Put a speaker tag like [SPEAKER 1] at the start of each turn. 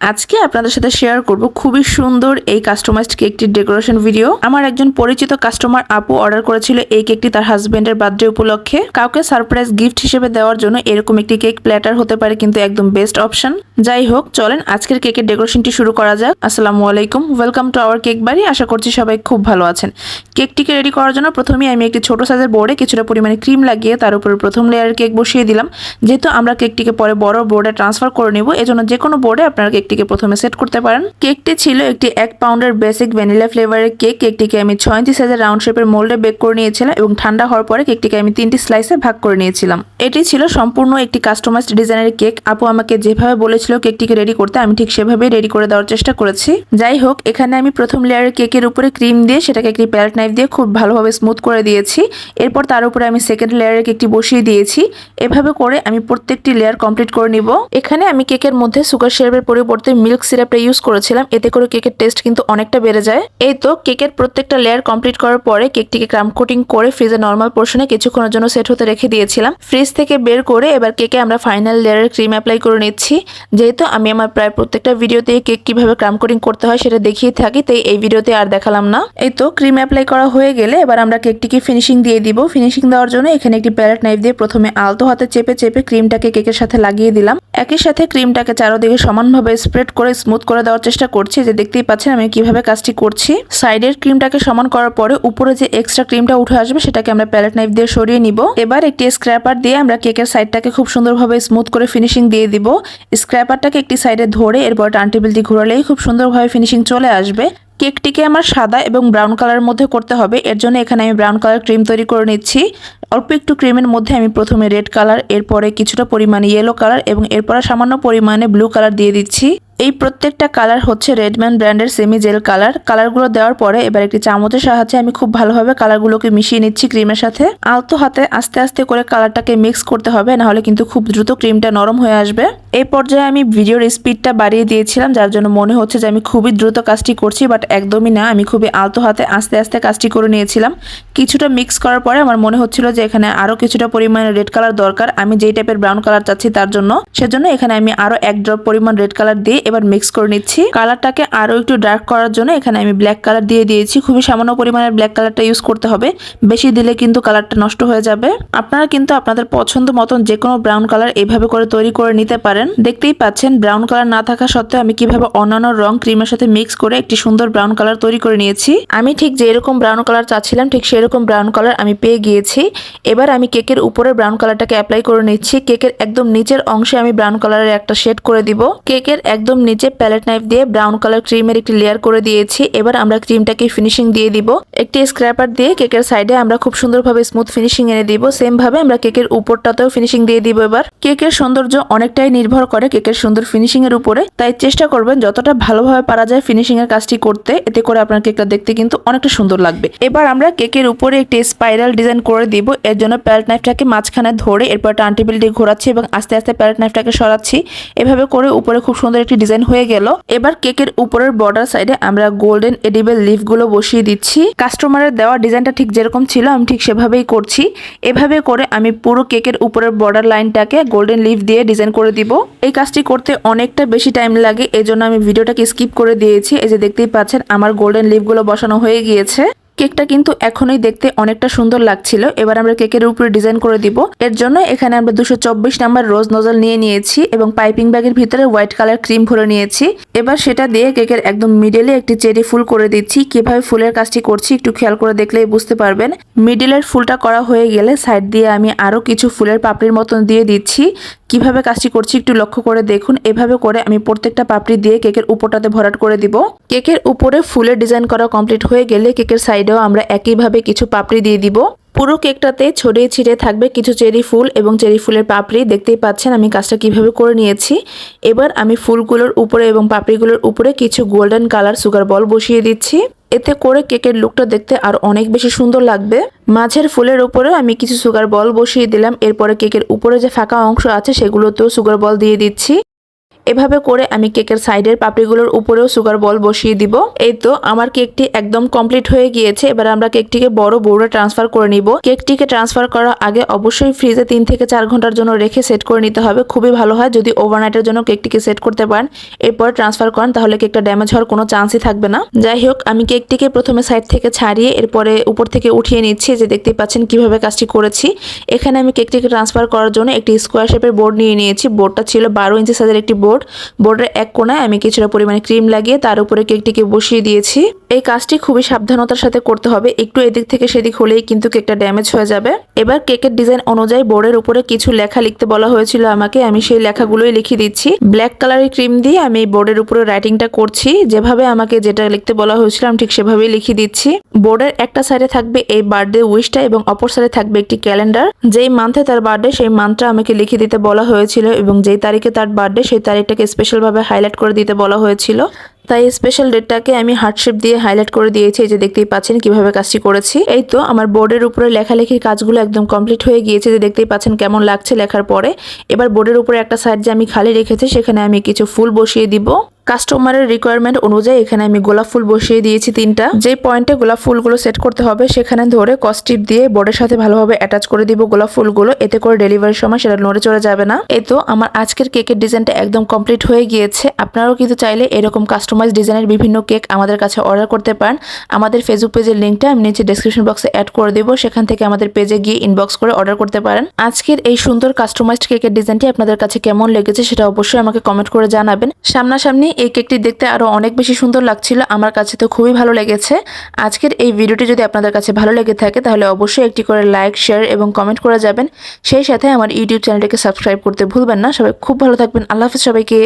[SPEAKER 1] আজকে আপনাদের সাথে শেয়ার করব খুবই সুন্দর এই কাস্টমাইজড কেকটির ডেকোরেশন ভিডিও আমার একজন পরিচিত কাস্টমার আপু অর্ডার করেছিল এই কেকটি তার হাজবেন্ডের বার্থডে উপলক্ষে। কাউকে সারপ্রাইজ গিফট হিসেবে দেওয়ার জন্য এরকম একটি কেক প্ল্যাটার হতে পারে কিন্তু একদম বেস্ট অপশন যাই হোক, চলেন আজকের কেকের ডেকোরেশনটি শুরু করা যাক। আসসালামু আলাইকুম ওয়েলকাম টু আওয়ার কেক বাড়ি। আশা করছি সবাই খুব ভালো আছেন। কেকটিকে রেডি করার জন্য প্রথমেই আমি একটি ছোট সাইজের বোর্ডে কিছুটা পরিমাণে ক্রিম লাগিয়ে তার উপরে প্রথম লেয়ারের কেক বসিয়ে দিলাম। যেহেতু আমরা কেকটিকে পরে বড় বোর্ডে ট্রান্সফার করে নেব, এজন্য যে কোনো বোর্ডে আপনারা কেকটিকে প্রথমে সেট করতে পারেন। কেকটি ছিল একটি এক পাউন্ডের বেসিক ভ্যানিলা ফ্লেভারের কেক। কেকটিকে আমি ছয় ইঞ্চি সাইজের রাউন্ড শেপের মোল্ডে বেক করে নিয়েছিলাম এবং ঠান্ডা হওয়ার পরে কেকটিকে আমি তিনটি স্লাইসে ভাগ করে নিয়েছিলাম। এটি ছিল সম্পূর্ণ একটি কাস্টমাইজড ডিজাইনের কেক। আপু আমাকে যেভাবে বলেছিল কেকটিকে রেডি করতে, আমি ঠিক সেভাবেই রেডি করে দেওয়ার চেষ্টা করেছি। যাই হোক, এখানে আমি প্রথম লেয়ারের কেকের উপরে ক্রিম দিয়ে সেটাকে একটি প্যালেট নাইফ দিয়ে খুব ভালোভাবে স্মুথ করে দিয়েছি। এরপর তার উপরে আমি সেকেন্ড লেয়ারের কেকটি বসিয়ে দিয়েছি। এভাবে করে আমি প্রত্যেকটি লেয়ার কমপ্লিট করে নিব। এখানে আমি কেকের মধ্যে সুগার সিরাপের পরিবর্তে মিল্ক সিরাপটা ইউজ করেছিলাম, এতে করে কেকের টেস্ট কিন্তু অনেকটা বেড়ে যায়। এই তো কেকের প্রত্যেকটা লেয়ার কমপ্লিট করার পরে কেকটিকে ক্রাম কোটিং করে ফ্রিজে নর্মাল পোর্শনে কিছুক্ষণের জন্য সেট হতে রেখে দিয়েছিলাম। ফ্রিজ থেকে বের করে এবার কেকে আমরা ফাইনাল লেয়ারের ক্রিম অ্যাপ্লাই করে নিচ্ছি। যেহেতু আমি আমার প্রায় প্রত্যেকটা ভিডিওতে কেক কীভাবে ক্রাম কোটিং করতে হয় সেটা দেখিয়ে থাকি, তাই এই ভিডিওতে আর দেখালাম না। এই তো ক্রিম অ্যাপ্লাই করা হয়ে গেলে এবার আমরা কেকটিকে ফিনিশিং দিয়ে দিব। ফিনিশিং দেওয়ার জন্য এখানে একটি প্যালেট নাইফ দিয়ে প্রথমে আলতো হাতে চেপে চেপে ক্রিমটাকে কেকের সাথে লাগিয়ে দিলাম। একই সাথে ক্রিমটাকে চারোদিকে সমানভাবে স্প্রেড করে স্মুথ করে দেওয়ার চেষ্টা করছি। যে দেখতেই পাচ্ছেন আমি কীভাবে কাজটি করছি। সাইডের ক্রিমটাকে সমান করার পরে উপরে যে এক্সট্রা ক্রিমটা উঠে আসবে সেটাকে আমরা প্যালেট নাইফ দিয়ে সরিয়ে নিব। এবার একটি স্ক্র্যাপার দিয়ে আমরা কেকের সাইডটাকে খুব সুন্দরভাবে স্মুথ করে ফিনিশিং দিয়ে দিব। স্ক্র্যাপারটাকে একটি সাইডে ধরে এরপর টান টেবিল দিয়ে ঘোরালেই খুব সুন্দরভাবে ফিনিশিং চলে আসবে। কেকটিকে আমার সাদা এবং ব্রাউন কালারের মধ্যে করতে হবে। এর জন্য এখানে আমি ব্রাউন কালার ক্রিম তৈরি করে নিচ্ছি। অল্প একটু ক্রিমের মধ্যে আমি প্রথমে রেড কালার এরপরে কিছুটা পরিমাণে ইয়েলো কালার এবং এরপরে সামান্য পরিমাণে ব্লু কালার দিয়ে দিচ্ছি। এই প্রত্যেকটা কালার হচ্ছে রেডম্যান ব্র্যান্ডের সেমি জেল কালার। কালারগুলো দেওয়ার পরে এবার একটি চামচের সাহায্যে আমি খুব ভালোভাবে কালারগুলোকে মিশিয়ে নিচ্ছি ক্রিমের সাথে। আলতো হাতে আস্তে আস্তে করে কালারটাকে মিক্স করতে হবে, নাহলে কিন্তু খুব দ্রুত ক্রিমটা নরম হয়ে আসবে। এই পর্যায়ে আমি ভিডিওর স্পিডটা বাড়িয়ে দিয়েছিলাম, যার জন্য মনে হচ্ছে যে আমি খুবই দ্রুত কাজটি করছি বাট একদমই না, আমি খুবই আলতো হাতে আস্তে আস্তে কাজটি করে নিয়েছিলাম। কিছুটা মিক্স করার পরে আমার মনে হচ্ছিল যে এখানে আরও কিছুটা পরিমাণে রেড কালার দরকার। আমি যেই টাইপের ব্রাউন কালার চাচ্ছি তার জন্য, সেজন্য এখানে আমি আরও এক ড্রপ পরিমাণ রেড কালার দিয়ে এবার মিক্স করে নিচ্ছি। কালারটাকে আরও একটু ডার্ক করার জন্য এখানে আমি ব্ল্যাক কালার দিয়ে দিয়েছি। খুবই সামান্য পরিমাণের ব্ল্যাক কালারটা ইউজ করতে হবে। বেশি দিলে কিন্তু কালারটা নষ্ট হয়ে যাবে। আপনারা কিন্তু আপনাদের পছন্দ মতন যে কোনো ব্রাউন কালার এইভাবে করে তৈরি করে নিতে পারেন। দেখতেই পাচ্ছেন ব্রাউন কালার না থাকা সত্ত্বেও আমি কীভাবে অন্যান্য রং ক্রিমের সাথে মিক্স করে একটি সুন্দর ব্রাউন কালার তৈরি করে নিয়েছি। আমি ঠিক যেরকম ব্রাউন কালার চাচ্ছিলাম, ঠিক সেরকম ব্রাউন কালার আমি পেয়ে গিয়েছি। এবার আমি কেকের উপরে ব্রাউন কালারটাকে অ্যাপ্লাই করে নিচ্ছি। কেকের একদম নিচের অংশে আমি ব্রাউন কালারের একটা শেড করে দিব। কেকের একদম নিচে প্যালেট নাইফ দিয়ে ব্রাউন কালার ক্রিমের একটি লেয়ার করে দিয়েছি। এবার আমরা ক্রিমটাকে ফিনিশিং দিয়ে দিব। একটি স্ক্র্যাপার দিয়ে কেকের সাইডে আমরা খুব সুন্দরভাবে স্মুথ ফিনিশিং এনে দিব। সেম ভাবে আমরা কেকের উপরটাতেও ফিনিশিং দিয়ে দিব এবার। কেকের সৌন্দর্য অনেকটাই নির্ভর করে কেকের সুন্দর ফিনিশিং এর উপরে। তাই চেষ্টা করবেন যতটা ভালোভাবে পারা যায় ফিনিশিং এর কাজটি করতে। এতে করে আপনার কেকটা দেখতে কিন্তু অনেকটা সুন্দর লাগবে। এবার আমরা কেকের উপরে একটি স্পাইরাল ডিজাইন করে দিব। এর জন্য প্যালেট নাইফটাকে মাঝখানে ধরে এরপর টান টেবিল দিয়ে ঘোরাচ্ছি এবং আস্তে আস্তে প্যালেট নাইফটাকে সরাচ্ছি। এভাবে করে উপরে খুব সুন্দর একটি ডিজাইন হয়ে গেল। এবার কেকের উপরের বর্ডার সাইডে আমরা গোল্ডেন এডিবেল লিফগুলো বসিয়ে দিচ্ছি। কাস্টমারের দেওয়া ডিজাইনটা ঠিক যেরকম ছিল, আমি ঠিক সেভাবেই করছি। এভাবে করে আমি পুরো কেকের উপরের বর্ডার লাইনটাকে গোল্ডেন লিফ দিয়ে ডিজাইন করে দিব। এই কাজটি করতে অনেকটা বেশি টাইম লাগে, এজন্য আমি ভিডিওটাকে স্কিপ করে দিয়েছি। এই যে দেখতেই পাচ্ছেন, আমার গোল্ডেন লিফগুলো বসানো হয়ে গিয়েছে। কেকটা কিন্তু এখনই দেখতে অনেকটা সুন্দর লাগছিল। এবার আমরা কেকের উপরে ডিজাইন করে দিব। এর জন্য এখানে আমরা দুশো নাম্বার রোজ নজল নিয়ে নিয়েছি এবং পাইপিং ব্যাগের ভিতরে হোয়াইট কালার ক্রিম ভরে নিয়েছি। এবার সেটা দিয়ে কেকের একদম মিডলে একটি চেরি ফুল করে দিচ্ছি। কীভাবে ফুলের কাজটি করছি একটু খেয়াল করে দেখলেই বুঝতে পারবেন। মিডিলের ফুলটা করা হয়ে গেলে সাইড দিয়ে আমি আরও কিছু ফুলের পাপড়ির মতন দিয়ে দিচ্ছি। কীভাবে কাজটি করছি একটু লক্ষ্য করে দেখুন। এভাবে করে আমি প্রত্যেকটা পাপড়ি দিয়ে কেকের উপরটাতে ভরাট করে দিব। কেকের উপরে ফুলের ডিজাইন করা কমপ্লিট হয়ে গেলে কেকের সাইডেও আমরা একইভাবে কিছু পাপড়ি দিয়ে দিব। পুরো কেকটাতে ছড়িয়ে ছিটিয়ে থাকবে কিছু চেরি ফুল এবং চেরি ফুলের পাপড়ি। দেখতেই পাচ্ছেন আমি কাজটা কীভাবে করে নিয়েছি। এবার আমি ফুলগুলোর উপরে এবং পাপড়িগুলোর উপরে কিছু গোল্ডেন কালার সুগার বল বসিয়ে দিচ্ছি। এতে করে কেকের লুকটা দেখতে আর অনেক বেশি সুন্দর লাগবে। মাঝের ফুলের উপরে আমি কিছু সুগার বল বসিয়ে দিলাম। এরপরে কেকের উপরে যে ফাঁকা অংশ আছে সেগুলোতেও সুগার বল দিয়ে দিচ্ছি। এভাবে করে আমি কেকের সাইডের পাপড়িগুলোর উপরেও সুগার বল বসিয়ে দিব। এই তো আমার কেকটি একদম কমপ্লিট হয়ে গিয়েছে। এবার আমরা কেকটিকে বড় বোর্ডে ট্রান্সফার করে নিব। কেকটিকে ট্রান্সফার করার আগে অবশ্যই ফ্রিজে তিন থেকে চার ঘণ্টার জন্য রেখে সেট করে নিতে হবে। খুবই ভালো হয় যদি ওভারনাইটের জন্য কেকটিকে সেট করতে পারেন। এরপর ট্রান্সফার করেন, তাহলে কেকটা ড্যামেজ হওয়ার কোনো চান্সই থাকবে না। যাই হোক, আমি কেকটিকে প্রথমে সাইড থেকে ছাড়িয়ে এরপরে উপর থেকে উঠিয়ে নিচ্ছি। যে দেখতেই পাচ্ছেন কীভাবে কাজটি করেছি। এখানে আমি কেকটিকে ট্রান্সফার করার জন্য একটি স্কোয়ার শেপের বোর্ড নিয়ে নিয়েছি। বোর্ডটা ছিল বারো ইঞ্চি সাইজের একটি বোর্ড। বোর্ডের এক কোনায় আমি কিছুটা পরিমাণে ক্রিম লাগিয়ে তার উপরে কেকটিকে বসিয়ে দিয়েছি। এই কাজটি খুবই সাবধানতার সাথে করতে হবে। একটু এদিক থেকে সেদিক হলেই কিন্তু কেকটা ড্যামেজ হয়ে যাবে। এবার কেকের ডিজাইন অনুযায়ী বোর্ডের উপরে কিছু লেখা লিখতে বলা হয়েছিল আমাকে। আমি সেই লেখাগুলোই লিখে দিচ্ছি। ব্ল্যাক কালারের ক্রিম দিয়ে আমি বোর্ডের উপরে রাইটিংটা করছি। যেভাবে আমাকে যেটা লিখতে বলা হয়েছিল আমি ঠিক সেভাবেই লিখে দিচ্ছি। বোর্ডের একটা সাইডে থাকবে এই বার্থডে উইশটা এবং অপর সাইডে থাকবে একটি ক্যালেন্ডার যেই মান্থে তার বার্থডে সেই মান্থটা আমাকে লিখে দিতে বলা হয়েছিল এবং যেই তারিখে তার বার্থডে সেই তারিখটাকে স্পেশালভাবে হাইলাইট করে দিতে বলা হয়েছিল। তাই স্পেশাল ডেটটাকে আমি হার্টশেপ দিয়ে হাইলাইট করে দিয়েছি যে দেখতেই পাচ্ছেন কীভাবে কাজটি করেছি। এই তো আমার বোর্ডের উপরে লেখালেখির কাজগুলো একদম কমপ্লিট হয়ে গিয়েছে যে দেখতেই পাচ্ছেন কেমন লাগছে লেখার পরে। এবার বোর্ডের উপরে একটা সাইড যে আমি খালি রেখেছি, সেখানে আমি কিছু ফুল বসিয়ে দিব। কাস্টমারের রিকোয়ারমেন্ট অনুযায়ী এখানে আমি গোলাপ ফুল বসিয়ে দিয়েছি তিনটা। যে পয়েন্টে গোলাপ ফুলগুলো সেট করতে হবে, সেখানে ধরে কস্টিপ দিয়ে বোর্ডের সাথে ভালোভাবে অ্যাটাচ করে দিব গোলাপ ফুলগুলো, এতে করে ডেলিভারির সময় সেটা নড়ে চড়ে যাবে না। এই তো আমার আজকের কেকের ডিজাইনটা একদম কমপ্লিট হয়ে গিয়েছে। আপনারাও কিন্তু চাইলে এরকম কাস্টমাইজ ডিজাইনের বিভিন্ন কেক আমাদের কাছে অর্ডার করতে পারেন। আমাদের ফেসবুক পেজের লিঙ্কটা আমি নিচে ডেসক্রিপশন বক্সে অ্যাড করে দেবো। সেখান থেকে আমাদের পেজে গিয়ে ইনবক্স করে অর্ডার করতে পারেন। আজকের এই সুন্দর কাস্টমাইজড কেকের ডিজাইনটি আপনাদের কাছে কেমন লেগেছে সেটা অবশ্যই আমাকে কমেন্ট করে জানাবেন। সামনাসামনি এই কেকটি দেখতে আরও অনেক বেশি সুন্দর লাগছিল। আমার কাছে তো খুবই ভালো লেগেছে। আজকের এই ভিডিওটি যদি আপনাদের কাছে ভালো লেগে থাকে তাহলে অবশ্যই একটি করে লাইক শেয়ার এবং কমেন্ট করে যাবেন। সেই সাথে আমার ইউটিউব চ্যানেলটিকে সাবস্ক্রাইব করতে ভুলবেন না। সবাই খুব ভালো থাকবেন। আল্লাহ হাফিজ সবাইকে।